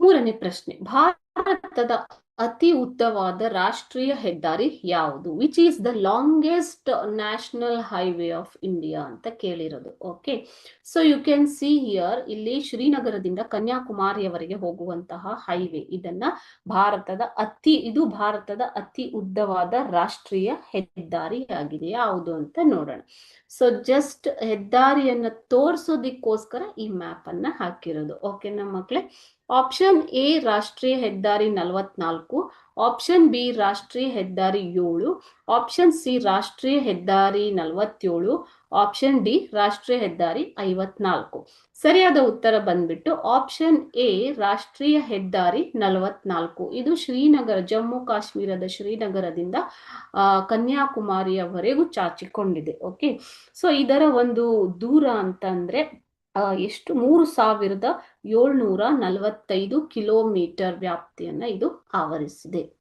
ಮೂರನೇ ಪ್ರಶ್ನೆ. ಭಾರತದ ಅತಿ ಉದ್ದವಾದ ರಾಷ್ಟ್ರೀಯ ಹೆದ್ದಾರಿ ಯಾವುದು? Which is the longest national highway of India ಅಂತ ಕೇಳಿರೋದು. Okay so you can see here ಇಲ್ಲಿ ಶ್ರೀನಗರದಿಂದ ಕನ್ಯಾಕುಮಾರಿಯವರೆಗೆ ಹೋಗುವಂತಹ ಹೈವೇ ಇದನ್ನ ಭಾರತದ ಅತಿ, ಇದು ಭಾರತದ ಅತಿ ಉದ್ದವಾದ ರಾಷ್ಟ್ರೀಯ ಹೆದ್ದಾರಿ ಆಗಿದೆ. ಯಾವುದು ಅಂತ ನೋಡೋಣ. ಸೊ ಜಸ್ಟ್ ಹೆದ್ದಾರಿಯನ್ನ ತೋರಿಸೋದಿಕ್ಕೋಸ್ಕರ ಈ ಮ್ಯಾಪ್ ಅನ್ನ ಹಾಕಿರೋದು. ಓಕೆನಾ ಮಕ್ಕಳೇ ಆಪ್ಷನ್ ಎ ರಾಷ್ಟ್ರೀಯ ಹೆದ್ದಾರಿ ನಲವತ್ನಾಲ್ಕು, ಆಪ್ಷನ್ ಬಿ ರಾಷ್ಟ್ರೀಯ ಹೆದ್ದಾರಿ ಏಳು, ಆಪ್ಷನ್ ಸಿ ರಾಷ್ಟ್ರೀಯ ಹೆದ್ದಾರಿ ನಲವತ್ತೇಳು, ಆಪ್ಷನ್ ಡಿ ರಾಷ್ಟ್ರೀಯ ಹೆದ್ದಾರಿ ಐವತ್ನಾಲ್ಕು. ಸರಿಯಾದ ಉತ್ತರ ಬಂದ್ಬಿಟ್ಟು ಆಪ್ಷನ್ ಎ ರಾಷ್ಟ್ರೀಯ ಹೆದ್ದಾರಿ ನಲವತ್ನಾಲ್ಕು. ಇದು ಶ್ರೀನಗರ, ಜಮ್ಮು ಕಾಶ್ಮೀರದ ಶ್ರೀನಗರದಿಂದ ಕನ್ಯಾಕುಮಾರಿಯವರೆಗೂ ಚಾಚಿಕೊಂಡಿದೆ, ಓಕೆ? ಸೊ, ಇದರ ಒಂದು ದೂರ ಅಂತಂದ್ರೆ ಎಷ್ಟು? ಮೂರು ಸಾವಿರದ ಏಳ್ನೂರ ನಲವತ್ತೈದು ಕಿಲೋಮೀಟರ್ ವ್ಯಾಪ್ತಿಯನ್ನ ಇದು ಆವರಿಸಿದೆ.